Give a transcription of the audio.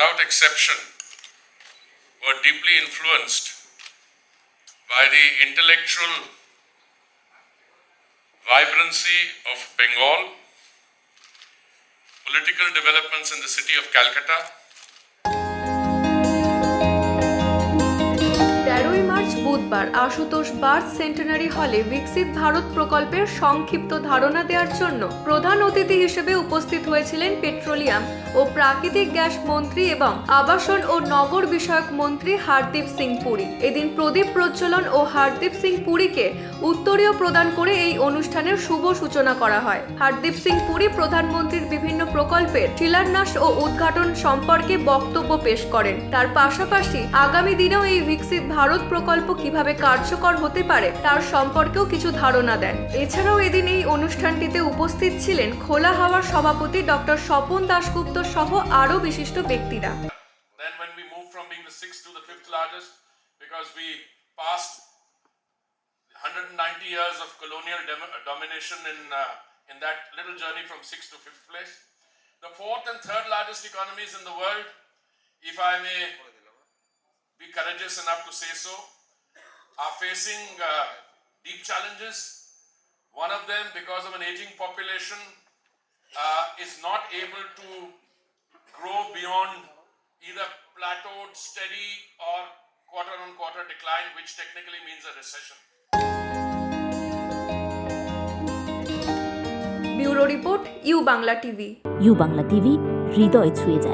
without exception, were deeply influenced by the intellectual vibrancy of Bengal, political developments in the city of Calcutta, বুধবার Ashutosh birth centenary হলে বিকশিত ভারত প্রকল্পের সংক্ষিপ্ত ধারণা দেওয়ার জন্য প্রধান অতিথি হিসেবে উপস্থিত হয়েছিলেন পেট্রোলিয়াম ও প্রাকৃতিক গ্যাস মন্ত্রী এবং আবাসন ও নগর বিষয়ক মন্ত্রী হারদীপ সিং পুরী। এদিন প্রদীপ প্রজ্বলন ও হারদীপ সিং পুরীকে উত্তরীয় প্রদান করে এই অনুষ্ঠানের শুভ সূচনা করা হয়। হারদীপ সিং পুরী প্রধানমন্ত্রীর বিভিন্ন প্রকল্পের শিলান্যাস ও উদ্ঘাটন সম্পর্কে বক্তব্য পেশ করেন। তার পাশাপাশি আগামী দিনেও এই বিকশিত ভারত প্রকল্প কীভাবে কার্যকর হতে পারে তার সম্পর্কেও কিছু ধারণা দেন এছাড়াও এদিন এই অনুষ্ঠানটিতে উপস্থিত ছিলেন খোলা হাওয়ার সভাপতি ডক্টর স্বপন দাশগুপ্ত সহ আরও বিশিষ্ট ব্যক্তিরা then when we moved from being the sixth to the fifth largest, because we passed 190 years of colonial domination in, uh, in that little journey from sixth to fifth place. The fourth and third largest economies in the world, if I may be courageous enough to say so, are facing uh, deep challenges. One of them, because of an aging population, uh, is not able to grow beyond either plateaued, steady, or quarter on quarter decline, which technically means a recession. Bureau report U Bangla TV U Bangla TV হৃদয় ছুঁয়ে যায়